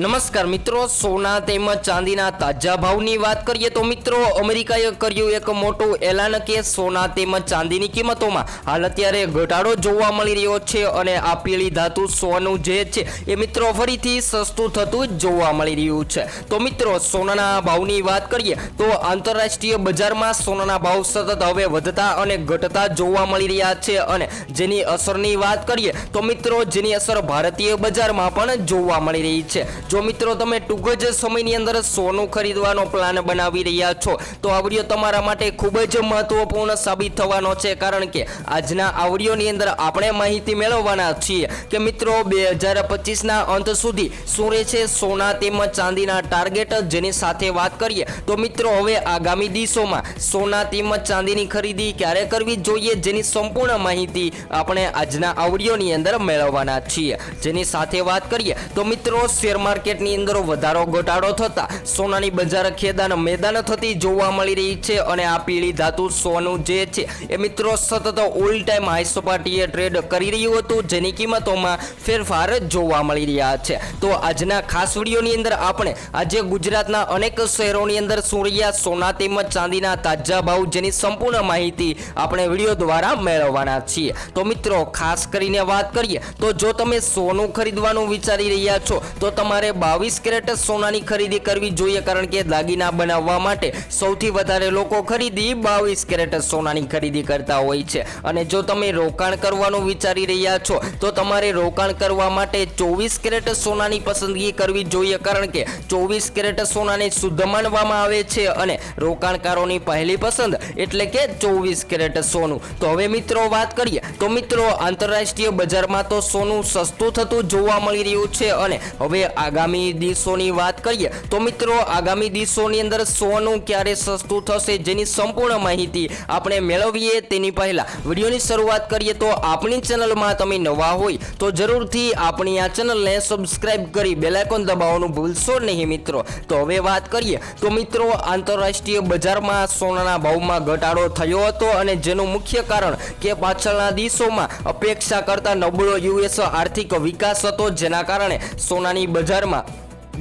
નમસ્કાર મિત્રો, સોના તેમજ ચાંદીના તાજા ભાવની વાત કરીએ તો મિત્રો, અમેરિકાએ કર્યું એક મોટું એલાન કે સોના તેમજ ચાંદીની કિંમતોમાં હાલ અત્યારે ઘટાડો જોવા મળી રહ્યો છે અને આ પીળી ધાતુ સોનું જે છે એ મિત્રો ફરીથી સસ્તું થતું જોવા મળી રહ્યું છે. તો મિત્રો, સોનાના ભાવની વાત કરીએ તો આંતરરાષ્ટ્રીય બજારમાં સોનાના ભાવ સતત હવે વધતા અને ઘટતા જોવા મળી રહ્યા છે અને જેની અસરની વાત કરીએ તો મિત્રો, જેની અસર ભારતીય બજારમાં પણ જોવા મળી રહી છે. જો મિત્રો તમે ટૂંક જ સમયની અંદર સોનું ખરીદવાનો પ્લાન બનાવી રહ્યા છો, તો આવડિયો તમારા માટે ખૂબ જ મહત્વપૂર્ણ સાબિત થવાનો છે. કારણ કે આજના આવડીઓની અંદર આપણે માહિતી મેળવવાના છીએ કે મિત્રો બે હજાર પચીસના અંત સુધી શું રહે છે સોના તેમજ ચાંદીના ટાર્ગેટ જેની સાથે વાત કરીએ, તો મિત્રો હવે આગામી દિવસોમાં સોના તેમજ ચાંદીની ખરીદી ક્યારે કરવી જોઈએ જેની સંપૂર્ણ માહિતી આપણે આજના આ અંદર મેળવવાના છીએ. જેની સાથે વાત કરીએ, તો મિત્રો શેર માર્કેટની અંદર વધારો ઘટાડો થતા સોનાની બજાર ખેદાન મેદાન થતી જોવા મળી રહી છે અને આ પીળી ધાતુ સોનું જે છે એ મિત્રો સતત ઓલ ટાઈમ હાઈ સપાટીએ ટ્રેડ કરી રહ્યું હતું, જેની કિંમતોમાં ફેરફાર જોવા મળી રહ્યા છે. તો આજના ખાસ વિડીયોની અંદર આપણે આજે ગુજરાતના અનેક શહેરોની અંદર સૂર્યા સોના તેમજ ચાંદીના તાજા ભાવ જેની સંપૂર્ણ માહિતી આપણે વીડિયો દ્વારા મેળવવાના છીએ. તો મિત્રો, ખાસ કરીને વાત કરીએ, તો જો તમે સોનું ખરીદવાનું વિચારી રહ્યા છો, તો તમારે બાવીસ કેરેટ સોનાની ખરીદી કરવી જોઈએ કારણ કે દાગીના બનાવવા માટે સૌથી વધારે લોકો ખરીદી બાવીસ કેરેટ સોનાની ખરીદી કરતા હોય છે. અને જો તમે રોકાણ કરવાનું વિચારી રહ્યા છો, તો તમારે રોકાણ કરવા માટે ચોવીસ કેરેટ સોનાની પસંદગી કરવી જોઈએ કારણ કે ચોવીસ કેરેટ સોનાને શુદ્ધ માનવામાં આવે છે અને રોકાણકારોની પહેલી પસંદ એટલે કે ચોવીસ કેરેટ સોનું. તો હવે મિત્રો વાત કરીએ, તો મિત્રો આંતરરાષ્ટ્રીય બજારમાં તો સોનું સસ્તું થતું જોવા મળી રહ્યું છે અને હવે આગામી દિવસોની વાત કરીએ તો મિત્રો, આગામી દિવસોની અંદર સોનું ક્યારે સસ્તું થશે જેની સંપૂર્ણ માહિતી આપણે મેળવીએ તેની પહેલા વિડીયોની શરૂઆત કરીએ તો આપણી ચેનલમાં તમે નવા હોય તો જરૂરથી આપણી આ ચેનલને સબસ્ક્રાઇબ કરી બેલાઇકોન દબાવવાનું ભૂલશો નહીં મિત્રો. તો હવે વાત કરીએ તો મિત્રો, આંતરરાષ્ટ્રીય બજારમાં સોનાના ભાવમાં ઘટાડો થયો હતો અને જેનું મુખ્ય કારણ કે પાછળના દિવસોમાં અપેક્ષા કરતા નબળો યુએસ આર્થિક વિકાસ હતો, જેના કારણે સોનાની બજારમાં sama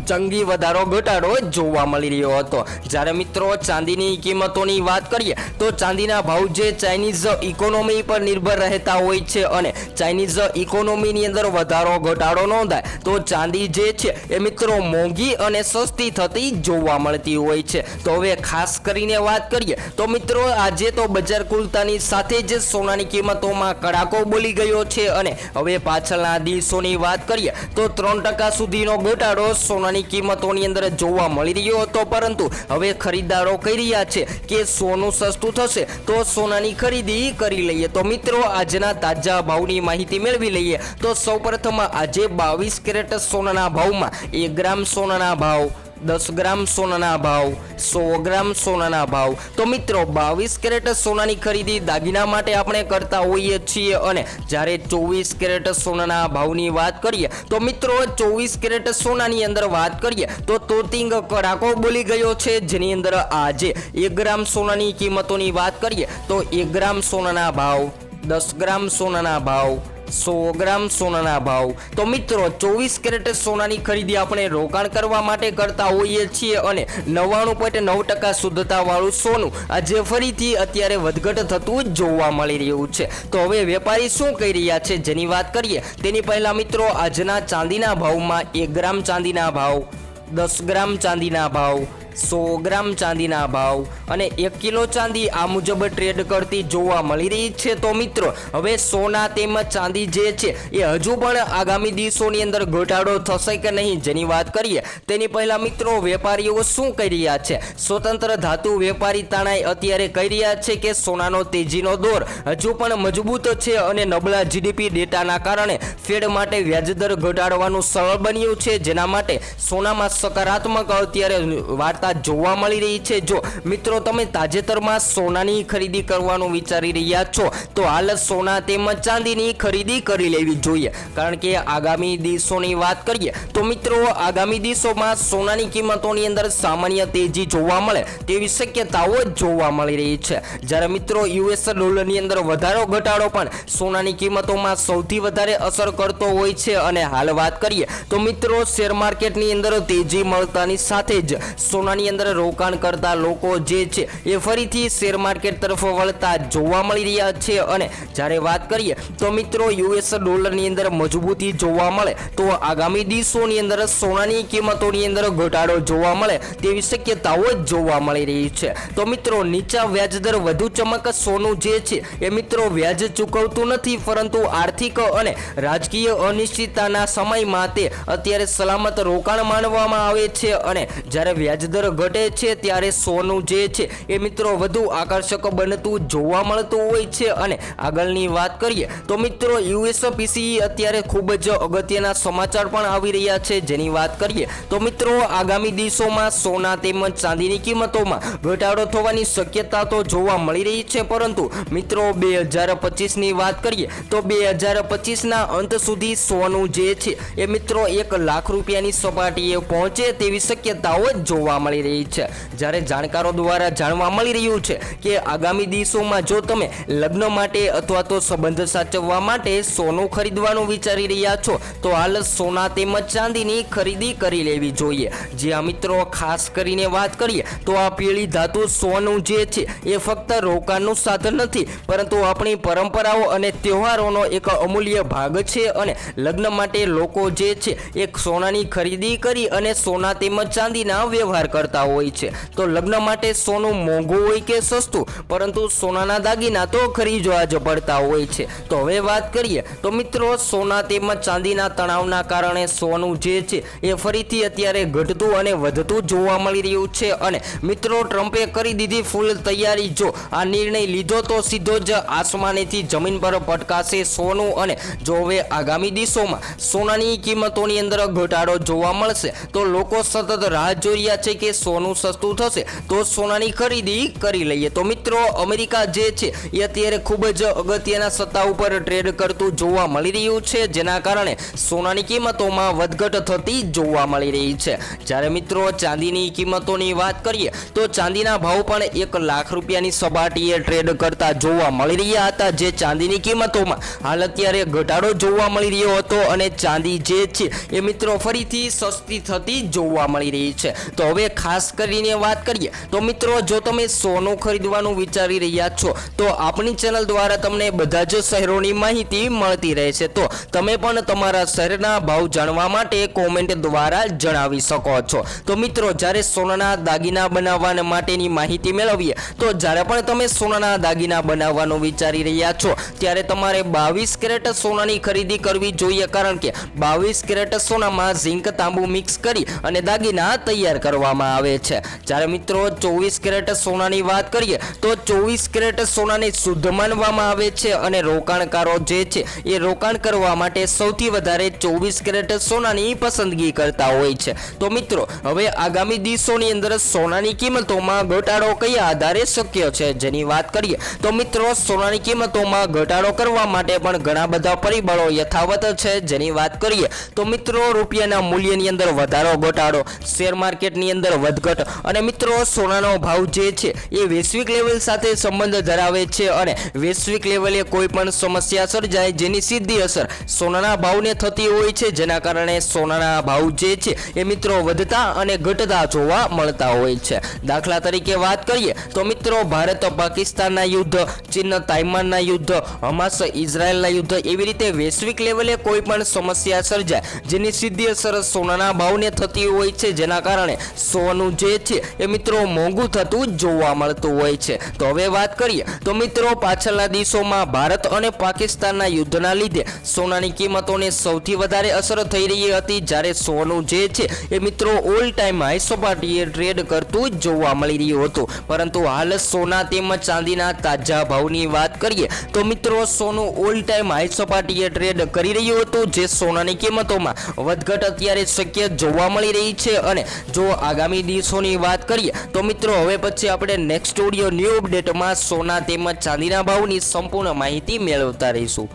જંગી વધારો ઘટાડો જોવા મળી રહ્યો હતો. જ્યારે મિત્રો, ચાંદીની કિંમતોની વાત કરીએ, તો ચાંદીના ભાવ જે ચાઇનીઝ ઇકોનોમી પર નિર્ભર રહેતા હોય છે અને ચાઇનીઝ ઇકોનોમીની અંદર વધારો ઘટાડો નોંધાય, તો ચાંદી જે છે એ મિત્રો મોંઘી અને સસ્તી થતી જોવા મળતી હોય છે. તો હવે ખાસ કરીને વાત કરીએ, તો મિત્રો, આજે તો બજાર કુલતાની સાથે જ સોનાની કિંમતોમાં કડાકો બોલી ગયો છે અને હવે પાછળના દિવસોની વાત કરીએ, તો ત્રણ ટકા સુધીનો ઘટાડો સોનાની કિંમતોની અંદર જોવા મળી રહ્યો હતો, પરંતુ હવે ખરીદદારો કહી રહ્યા છે કે સોનું સસ્તું થશે તો સોનાની ખરીદી કરી લઈએ. તો મિત્રો, આજના તાજા ભાવની માહિતી મેળવી લઈએ. તો સૌપ્રથમ આજે બાવીસ કેરેટ સોનાના ભાવમાં એક ગ્રામ સોનાના ભાવ દસ ગ્રામ સોનાના ભાવ, સો ગ્રામ સોનાના ભાવ. તો મિત્રો, બાવીસ કેરેટ સોનાની ખરીદી દાગીના માટે આપણે કરતા હોઈએ છીએ અને જ્યારે ચોવીસ કેરેટ સોનાના ભાવની વાત કરીએ, તો મિત્રો, ચોવીસ કેરેટ સોનાની અંદર વાત કરીએ, તો તોતિંગ કડાકો બોલી ગયો છે. જેની અંદર આજે એક ગ્રામ સોનાની કિંમતોની વાત કરીએ, તો એક ગ્રામ સોનાના ભાવ, દસ ગ્રામ સોનાના ભાવ સો ગ્રામ સોનાના ભાવ. તો મિત્રો, ચોવીસ કેરેટ સોનાની ખરીદી આપણે રોકાણ કરવા માટે કરતા હોઈએ છીએ અને નવ્વાણું પોઈન્ટ નવ ટકા શુદ્ધતાવાળું સોનું આજે ફરીથી અત્યારે વધઘટ થતું જોવા મળી રહ્યું છે. તો હવે વેપારી શું કહી રહ્યા છે જેની વાત કરીએ? તેની પહેલાં મિત્રો, આજના ચાંદીના ભાવમાં એક ગ્રામ ચાંદીના ભાવ, દસ ગ્રામ ચાંદીના ભાવ સો ગ્રામ ચાંદીના ભાવ અને એક કિલો ચાંદી આ મુજબ ટ્રેડ કરતી જોવા મળી રહી છે. તો મિત્રો, હવે સોના તેમજ ચાંદી જે છે, એ હજુ પણ આગામી દિવસોની અંદર ઘટાડો થશે કે નહીં જેની વાત કરીએ, તેની પહેલા મિત્રો, વેપારીઓ શું કરી રહ્યા છે? સ્વતંત્ર ધાતુ વેપારી તાણાઈ અત્યારે કહી રહ્યા છે કે સોનાનો તેજીનો દોર હજુ પણ મજબૂત છે અને નબળા જીડીપી ડેટાના કારણે ફેડ માટે વ્યાજદર ઘટાડવાનું સરળ બન્યું છે. જેના માટે સોનામાં સકારાત્મક અત્યારે વાર્તા તાકાત જોવા મળી રહી છે. જો મિત્રો, તમે તાજેતરમાં સોનાની ખરીદી કરવાનું વિચારી રહ્યા છો, તો હાલ સોના તેમજ ચાંદીની ખરીદી કરી લેવી જોઈએ. કારણ કે આગામી દિવસોની વાત કરીએ, તો મિત્રો, આગામી દિવસોમાં સોનાની કિંમતોની અંદર સામાન્ય તેજી જોવા મળે તેવી શક્યતાઓ જોવા મળી રહી છે. જ્યારે મિત્રો, યુએસ ડોલરની અંદર વધારો ઘટાડો પણ સોનાની કિંમતોમાં સૌથી વધારે અસર કરતો હોય છે. અને હાલ વાત કરીએ, તો મિત્રો, શેર માર્કેટની અંદર તેજી મળતાની સાથે જ સોનાની અંદર રોકાણ કરતા લોકો જે છે એ ફરીથી શેર માર્કેટ તરફ વળતા જોવા મળી રહ્યા છે. અને જ્યારે વાત કરીએ તો મિત્રો યુએસ ડોલરની અંદર મજબૂતી જોવા મળે તો આગામી દિવસોની અંદર સોનાની કિંમતોની અંદર ઘટાડો જોવા મળે તેવી શક્યતાઓ જોવા મળી રહી છે. તો મિત્રો નીચા વ્યાજદર વધુ ચમક સોનું જે છે એ મિત્રો વ્યાજ ચૂકવતું નથી, પરંતુ આર્થિક અને રાજકીય અનિશ્ચિતતાના સમયમાં તે અત્યારે સલામત રોકાણ માનવામાં આવે છે. અને જ્યારે વ્યાજદર ઘટે છે ત્યારે સોનું જે છે એ મિત્રો વધુ આકર્ષક બનતું જોવા મળતું હોય છે. અને આગળની વાત કરીએ તો મિત્રો યુએસપીસી અત્યારે ખૂબ જ અગત્યના સમાચાર પણ આવી રહ્યા છે. જેની વાત કરીએ તો મિત્રો આગામી દિવસોમાં સોના તેમજ ચાંદીની કિંમતોમાં ઘટાડો થવાની શક્યતા તો જોવા મળી રહી છે. પરંતુ મિત્રો બે હજાર પચીસની વાત કરીએ તો બે હજાર પચીસના અંત સુધી સોનું જે છે એ મિત્રો એક લાખ રૂપિયાની સપાટીએ પહોંચે તેવી શક્યતાઓ જોવા મળી રહી છે. જ્યારે જાણકારો દ્વારા જાણવા મળી રહ્યું છે કે આગામી દિવસોમાં જો તમે લગ્ન માટે અથવા તો સંબંધ સાચવવા માટે સોનું ખરીદવાનું વિચારી રહ્યા છો, તો હાલ સોના તેમજ ચાંદીની ખરીદી કરી લેવી જોઈએ. જ્યાં મિત્રો, ખાસ કરીને વાત કરીએ, તો આ પીળી ધાતુ સોનું જે છે, એ ફક્ત રોકાણનું સાધન નથી, પરંતુ આપણી પરંપરાઓ અને તહેવારોનો એક અમૂલ્ય ભાગ છે અને લગ્ન માટે લોકો જે છે એ સોનાની ખરીદી કરી અને સોના તેમજ ચાંદીના વ્યવહાર કરતા હોય છે. તો લગ્ન માટે સોનું મોંઘું હોય કે સસ્તું? પરંતુ સોનાના દાગીના તો ખરીદવા જ પડતા હોય છે. તો હવે વાત કરીએ, તો મિત્રો સોના તેમજ ચાંદીના તણાવના કારણે સોનું જે છે એ ફરીથી અત્યારે ઘટતું અને વધતું જોવા મળી રહ્યું છે. અને મિત્રો ટ્રમ્પે કરી દીધી ફૂલ તૈયારી. જો આ નિર્ણય લીધો તો સીધો જ આસમાનેથી જમીન પર પટકાશે સોનું. અને જો હવે આગામી દિવસોમાં સોનાની કિંમતોની અંદર ઘટાડો જોવા મળશે, તો લોકો સતત રાહ જોઈ રહ્યા છે કે સોનું સસ્તું થશે, તો સોનાની ખરીદી કરી લઈએ. તો મિત્રો, અમેરિકા જે છે, એ અત્યારે ખૂબ જ અગત્યના સત્તા ઉપર ટ્રેડ કરતું જોવા મળી રહ્યું છે, જેના કારણે સોનાની કિંમતોમાં વધઘટ થતી જોવા મળી રહી છે. જ્યારે મિત્રો, ચાંદીની કિંમતોની વાત કરીએ, તો ચાંદીના ભાવ પણ એક લાખ રૂપિયાની સપાટીએ ટ્રેડ કરતા જોવા મળી રહ્યા હતા, જે ચાંદીની કિંમતોમાં હાલ અત્યારે ઘટાડો જોવા મળી રહ્યો હતો અને ચાંદી જે છે, એ મિત્રો, ફરીથી સસ્તી થતી જોવા મળી રહી છે. તો હવે ખાસ કરીને વાત કરીએ, તો મિત્રો જો તમે સોનું ખરીદવાનું વિચારી રહ્યા છો, તો આપણી ચેનલ દ્વારા તમને બધા જ શહેરોની માહિતી મળતી રહે છે. તો તમે પણ તમારા શહેરના ભાવ જાણવા માટે કોમેન્ટ દ્વારા જણાવી શકો છો. તો મિત્રો, જ્યારે સોનાના દાગીના બનાવવા માટેની માહિતી મેળવીએ, તો જ્યારે પણ તમે સોનાના દાગીના બનાવવાનું વિચારી રહ્યા છો, ત્યારે તમારે બાવીસ કેરેટ સોનાની ખરીદી કરવી જોઈએ, કારણ કે બાવીસ કેરેટ સોનામાં ઝીંક તાંબુ મિક્સ કરી અને દાગીના તૈયાર કરવામાં આવે છે. જ્યારે મિત્રો, ચોવીસ કેરેટ સોનાની વાત કરીએ, તો ચોવીસ કેરેટ સોનાને શુદ્ધ માનવામાં આવે છે અને રોકાણકારો જે છે, એ રોકાણ કરવા માટે સૌથી વધારે ચોવીસ કેરેટ સોનાની પસંદગી કરતા હોય છે. તો મિત્રો, હવે આગામી દિવસોની અંદર સોનાની કિંમતોમાં ઘટાડો કયા આધારે શક્ય છે જેની વાત કરીએ, તો મિત્રો, સોનાની કિંમતોમાં ઘટાડો કરવા માટે પણ ઘણા બધા પરિબળો યથાવત છે જેની વાત કરીએ, તો મિત્રો, રૂપિયાના મૂલ્યની અંદર વધારો ઘટાડો, શેર માર્કેટની અંદર વધઘટ. અને મિત્રો, સોનાનો ભાવ જે છે, એ વૈશ્વિક લેવલ સાથે સંબંધ ધરાવે છે અને વૈશ્વિક લેવલે કોઈ પણ સમસ્યા સર્જાય જેની સીધી અસર સોનાના ભાવને થતી હોય છે. જેના કારણે સોનાના ભાવ જે છે, એ મિત્રો વધતા અને ઘટતા જોવા મળતા હોય છે. દાખલા તરીકે વાત કરીએ, તો મિત્રો, ભારત પાકિસ્તાનના યુદ્ધ, ચીન તાઇમાનના યુદ્ધ, હમાસ ઇઝરાયલના યુદ્ધ એવી રીતે વૈશ્વિક લેવલે કોઈ પણ સમસ્યા સર્જાય જેની સીધી અસર સોનાના ભાવને થતી હોય છે. જેના કારણે સોનું જે છે એ મિત્રો મોંઘું થતું જોવા મળતું હોય છે. તો હવે વાત કરીએ. તો મિત્રો પાછળના દિવસોમાં ભારત અને પાકિસ્તાનના યુદ્ધના લીધે સોનાની કિંમતોને સૌથી વધારે અસર થઈ રહી હતી. જ્યારે સોનું જે છે એ મિત્રો ઓલ ટાઈમ હાઈ સપાટીએ ટ્રેડ કરતું જોવા મળી રહ્યું હતું. પરંતુ હાલ સોના તેમજ ચાંદીના તાજા ભાવની વાત કરીએ, તો મિત્રો સોનું ઓલ ટાઈમ હાઈ સપાટીએ ટ્રેડ કરી રહ્યું હતું, જે સોનાની કિંમતોમાં વધઘટ અત્યારે શક્ય જોવા મળી રહી છે. અને જો આગામી દામી દિવસોની વાત કરીએ તો મિત્રો, હવે પછી આપણે નેક્સ્ટ ઓડિયો ન્યૂ અપડેટમાં સોના તેમજ ચાંદીના ભાવની સંપૂર્ણ માહિતી મેળવતા રહીશું.